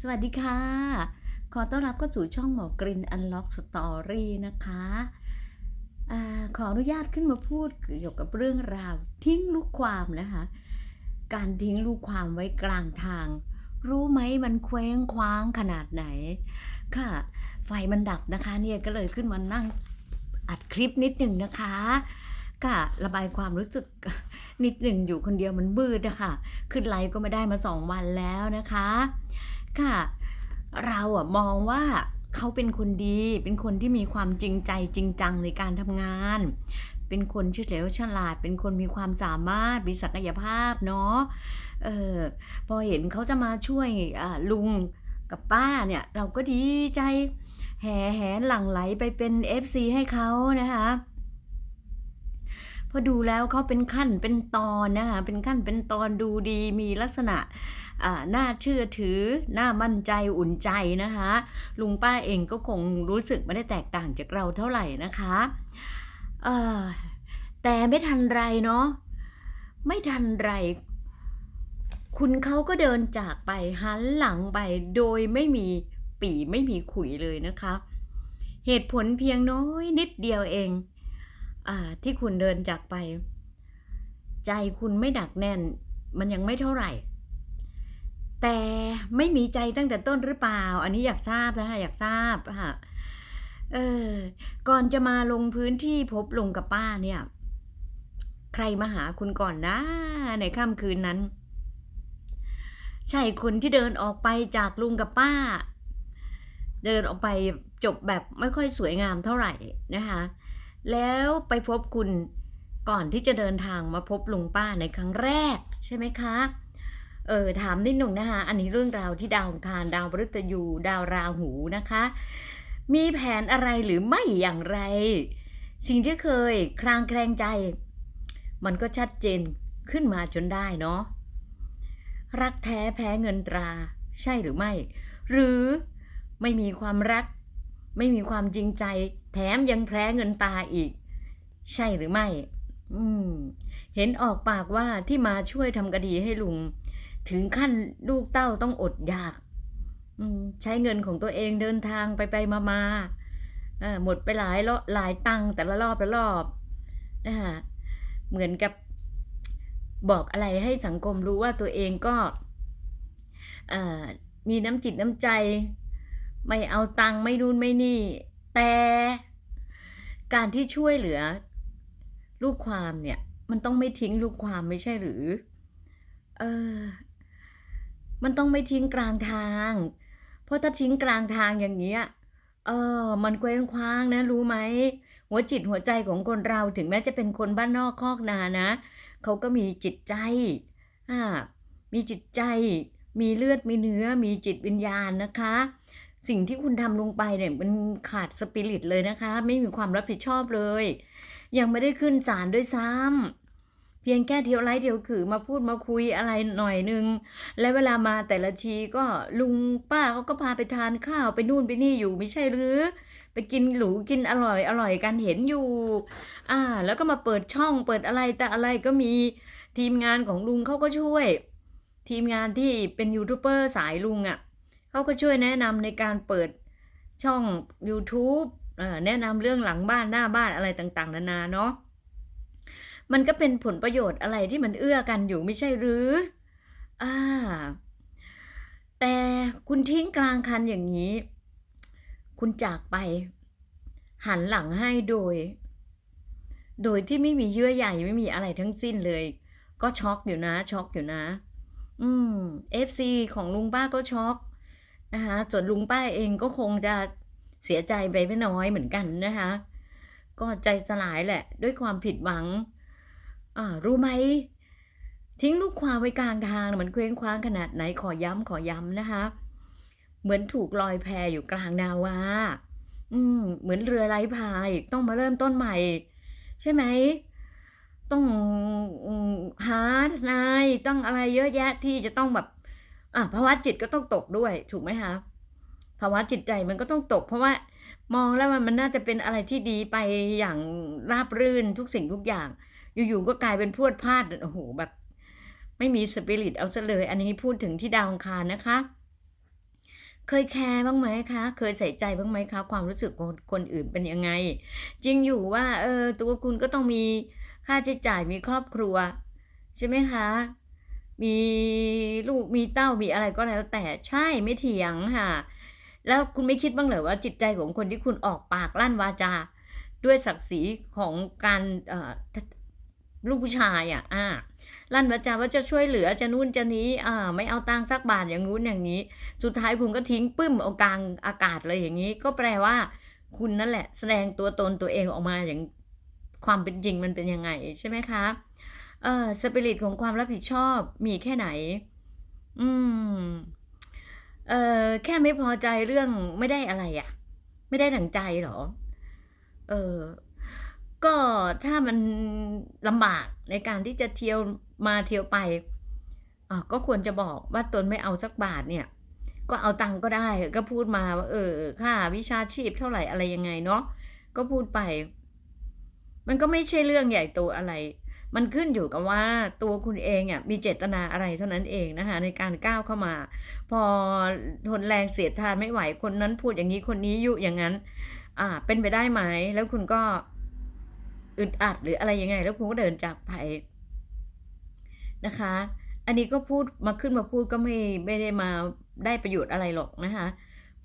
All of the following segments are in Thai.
สวัสดีค่ะ ขอต้อนรับเข้าสู่ช่องหมอกริน Unlock Story นะคะอขออนุญาตขึ้นมาพูดเกี่ยวกับเรื่องราว ทิ้งลูกความนะคะ การทิ้งลูกความไว้กลางทาง รู้ไหมมันเคว้งคว้างขนาดไหน ค่ะ ไฟมันดับนะคะเนี่ยก็เลยขึ้นมานั่งอัดคลิปนิดหนึ่งนะคะค่ะระบายความรู้สึกนิดหนึ่งอยู่คนเดียวมันมืดนะคะขึ้นไลฟ์ก็ไม่ได้มาสองวันแล้วนะคะ เราอะมองว่าเขาเป็นคนดี เป็นคนที่มีความจริงใจจริงจังในการทำงาน เป็นคนเฉลียวฉลาด เป็นคนมีความสามารถ มีศักยภาพเนาะเออพอเห็นเขาจะมาช่วยลุงกับป้าเนี่ย เราก็ดีใจแห่แหนหลั่งไหลไปเป็น FC ให้เขานะคะพอดูแล้วเขาเป็นขั้นเป็นตอนนะคะเป็นขั้นเป็นตอนดูดีมีลักษณะ น่าเชื่อถือ น่ามั่นใจอุ่นใจนะคะ ลุงป้าเองก็คงรู้สึกไม่ได้แตกต่างจากเราเท่าไหร่นะคะแต่ไม่ทันไรเนาะไม่ทันไร คุณเขาก็เดินจากไปหันหลังไปโดยไม่มีปีไม่มีขุยเลยนะคะ เหตุผลเพียงน้อยนิดเดียวเองอที่คุณเดินจากไป ใจคุณไม่ดักแน่น มันยังไม่เท่าไหร่ แต่ไม่มีใจตั้งแต่ต้นหรือเปล่า อันนี้อยากทราบนะคะอยากทราบค่ะเออ ก่อนจะมาลงพื้นที่พบลุงกับป้าเนี่ย ใครมาหาคุณก่อนนะ ในค่ำคืนนั้น ใช่คนที่เดินออกไปจากลุงกับป้า เดินออกไปจบแบบไม่ค่อยสวยงามเท่าไหร่นะคะ แล้วไปพบคุณก่อนที่จะเดินทางมาพบลุงป้าในครั้งแรกใช่ไหมคะ เออถามนิดหนึ่งนะคะอันนี้เรื่องราวที่ดาวคารดาวพฤตยูดาวราหูนะคะ มีแผนอะไรหรือไม่อย่างไร สิ่งที่เคยคลางแคลงใจ มันก็ชัดเจนขึ้นมาจนได้เนาะรักแท้แพ้เงินตรา ใช่หรือไม่ หรือไม่มีความรัก ไม่มีความจริงใจ แถมยังแพ้เงินตาอีก ใช่หรือไม่ อืม เห็นออกปากว่าที่มาช่วยทำคดีให้ลุง ถึงขั้นลูกเต้าต้องอดอยากใช้เงินของตัวเองเดินทางไปไปมามาหมดไปหลายรอบหลายตังค์แต่ละรอบละรอบเหมือนกับบอกอะไรให้สังคมรู้ว่าตัวเองก็มีน้ำจิตน้ำใจ ไม่เอาตังค์ไม่นู่นไม่นี่ แต่การที่ช่วยเหลือ ลูกความเนี่ย มันต้องไม่ทิ้งลูกความไม่ใช่หรือ เออ มันต้องไม่ทิ้งกลางทาง เพราะถ้าทิ้งกลางทางอย่างเงี้ย เออ มันเคว้งคว้างนะ รู้ไหม หัวจิตหัวใจของคนเราถึงแม้จะเป็นคนบ้านนอกคอกนานะ เขาก็มีจิตใจอ่ามีจิตใจ มีเลือด มีเนื้อ มีจิตวิญญาณนะคะ สิ่งที่คุณทำลงไปเนี่ยมันขาดสปิริตเลยนะคะ ไม่มีความรับผิดชอบเลย ยังไม่ได้ขึ้นศาลด้วยซ้ำ เพียงแค่เที่ยวไล่เที่ยวขือมาพูดมาคุยอะไรหน่อยนึง และเวลามาแต่ละทีก็ลุงป้าเขาก็พาไปทานข้าวไปนู่นไปนี่อยู่ไม่ใช่หรือ ไปกินหรูกินอร่อยอร่อยกันเห็นอยู่ อ่า แล้วก็มาเปิดช่องเปิดอะไรแต่อะไรก็มีทีมงานของลุงเขาก็ช่วย ทีมงานที่เป็นยูทูบเบอร์สายลุงอะ่ะเขาก็ช่วยแนะนำในการเปิดช่อง YouTube อแนะนำเรื่องหลังบ้านหน้าบ้านอะไรต่างๆ นานาเนาะ มันก็เป็นผลประโยชน์อะไรที่มันเอื้อกันอยู่ไม่ใช่หรือ อ่า แต่คุณทิ้งกลางคันอย่างนี้ คุณจากไป หันหลังให้โดย โดยที่ไม่มีเยื่อใยไม่มีอะไรทั้งสิ้นเลย ก็ช็อกอยู่นะ ช็อกอยู่นะ อืมเอฟซีของลุงป้าก็ช็อกนะคะส่วนลุงป้าเองก็คงจะเสียใจไปไม่น้อยเหมือนกันนะคะ ก็ใจสลายแหละ ด้วยความผิดหวัง อ่ารู้ไหม ทิ้งลูกความไว้กลางทางมันเคว้งคว้างขนาดไหนขอย้ำขอย้ำนะคะ เหมือนถูกลอยแพอยู่กลางนาวาอืม เหมือนเรือไร้พายต้องมาเริ่มต้นใหม่ ใช่ไหม ต้องหาทนายต้องอะไรเยอะแยะที่จะต้องแบบอะภาวะจิตก็ต้องตกด้วย ถูกไหมคะภาวะจิตใจมันก็ต้องตก เพราะว่ามองแล้วมันน่าจะเป็นอะไรที่ดีไปอย่างราบรื่นทุกสิ่งทุกอย่าง อยู่ๆก็กลายเป็นพรวดพลาดโอ้โหแบบ ไม่มีสปิริตเอาซะเลย อันนี้พูดถึงที่ดาวอังคารนะคะ เคยแคร์บ้างไหมคะ เคยใส่ใจบ้างไหมคะ ความรู้สึกของคนอื่นเป็นยังไง จริงอยู่ว่าเออตัวคุณก็ต้องมีค่าใช้จ่ายมีครอบครัว ใช่ไหมคะมีลูกมีเต้ามีอะไรก็แล้วแต่ใช่ไม่เถียงค่ะ แล้วคุณไม่คิดบ้างเหรอว่าจิตใจของคนที่คุณออกปากลั่นวาจา ด้วยศักดิ์ศรีของการเอ่อ ลูกผู้ชายอะอาลั่นวาจาว่าจะช่วยเหลือจะนู่นจะนี้อ่าไม่เอาตังค์สักบาทอย่างนู้นอย่างนี้ สุดท้ายคุณก็ทิ้งปึ้มเอากลางอากาศเลยอย่างงี้ ก็แปลว่า คุณนั่นแหละ แสดงตัวตนตัวเองออกมาอย่างความเป็นจริงมันเป็นยังไงใช่ไหมคะเอ่อ Spirit ของความรับผิดชอบมีแค่ไหน อืมเอ่อแค่ไม่พอใจเรื่องไม่ได้อะไรอะไม่ได้ดั่งใจเหรอ?เออ ก็ถ้ามันลำบากในการที่จะเที่ยวมาเที่ยวไปก็ควรจะบอกว่าตนไม่เอาสักบาทเนี่ย ก็เอาตังก็ได้ก็พูดมาว่าเออค่าวิชาชีพเท่าไหร่อะไรยังไงเนาะก็พูดไป มันก็ไม่ใช่เรื่องใหญ่โตอะไร มันขึ้นอยู่กับว่าตัวคุณเองอะมีเจตนาอะไรเท่านั้นเองนะคะในการก้าวเข้ามา พอทนแรงเสียดทานไม่ไหวคนนั้นพูดอย่างงี้คนนี้ยุอย่างงั้น อ่าเป็นไปได้ไหมแล้วคุณก็ อึดอัดหรืออะไรยังไง แล้วคุณก็เดินจากไปนะคะ อันนี้ก็พูดมาขึ้นมาพูดก็ไม่ไม่ได้มาได้ประโยชน์อะไรหรอกนะคะ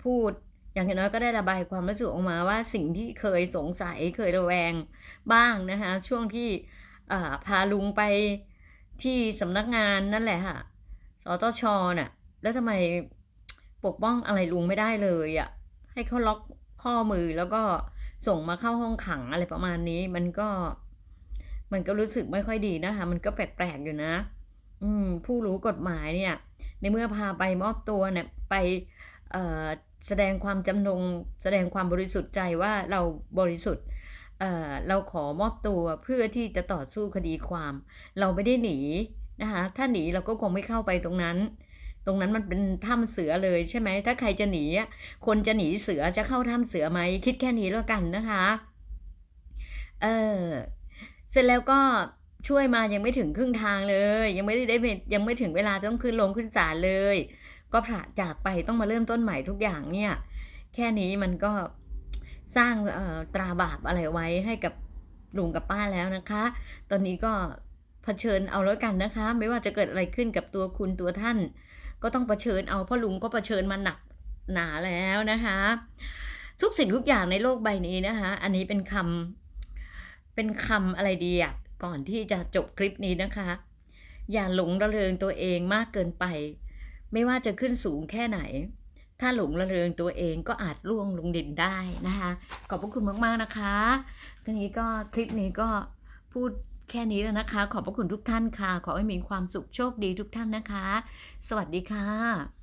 พูดอย่างน้อยก็ได้ระบายความรู้สึกออกมาว่าสิ่งที่เคยสงสัยเคยระแวงบ้างนะคะ ช่วงที่พาลุงไปที่สำนักงานนั่นแหละค่ะสตช.น่ะ แล้วทำไมปกป้องอะไรลุงไม่ได้เลยอะให้เขาล็อกข้อมือแล้วก็ ส่งมาเข้าห้องขังอะไรประมาณนี้มันก็ มันก็รู้สึกไม่ค่อยดีนะคะ มันก็แปลกๆอยู่นะ อืม ผู้รู้กฎหมายเนี่ย ในเมื่อพาไปมอบตัวเนี่ยไปแสดงความจำนงแสดงความบริสุทธิ์ใจว่าเราบริสุทธิ์เอ่อเราขอมอบตัวเพื่อที่จะต่อสู้คดีความ เราไม่ได้หนีนะคะถ้าหนีเราก็คงไม่เข้าไปตรงนั้น ตรงนั้นมันเป็นถ้ำเสือเลยใช่ไหม ถ้าใครจะหนี คนจะหนีเสือจะเข้าถ้ำเสือไหม คิดแค่นี้แล้วกันนะคะ เออ เสร็จแล้วก็ช่วยมายังไม่ถึงครึ่งทางเลย ยังไม่ได้ได้ยังไม่ถึงเวลาจะต้องขึ้นโรงขึ้นศาลเลย ก็ผละจากไปต้องมาเริ่มต้นใหม่ทุกอย่างเนี่ย แค่นี้มันก็สร้างตราบาปอะไรไว้ให้กับลุงกับป้าแล้วนะคะ ตอนนี้ก็เผชิญเอาแล้วกันนะคะ ไม่ว่าจะเกิดอะไรขึ้นกับตัวคุณตัวท่าน ก็ต้องเผชิญเอาพราะลุงก็เผชิญมาหนักหนาแล้วนะคะ ทุกสิ่งทุกอย่างในโลกใบนี้นะคะ อันนี้เป็นคำเป็นคำอะไรดีอะก่อนที่จะจบคลิปนี้นะคะ อย่าหลงระเริงตัวเองมากเกินไป ไม่ว่าจะขึ้นสูงแค่ไหน ถ้าหลงระเริงตัวเองก็อาจร่วงลงดินได้นะคะ ขอบพระคุณมากๆนะคะทีนี้ก็คลิปนี้ก็พูด แค่นี้แล้วนะคะ ขอบพระคุณทุกท่านค่ะ ขอให้มีความสุขโชคดีทุกท่านนะคะ สวัสดีค่ะ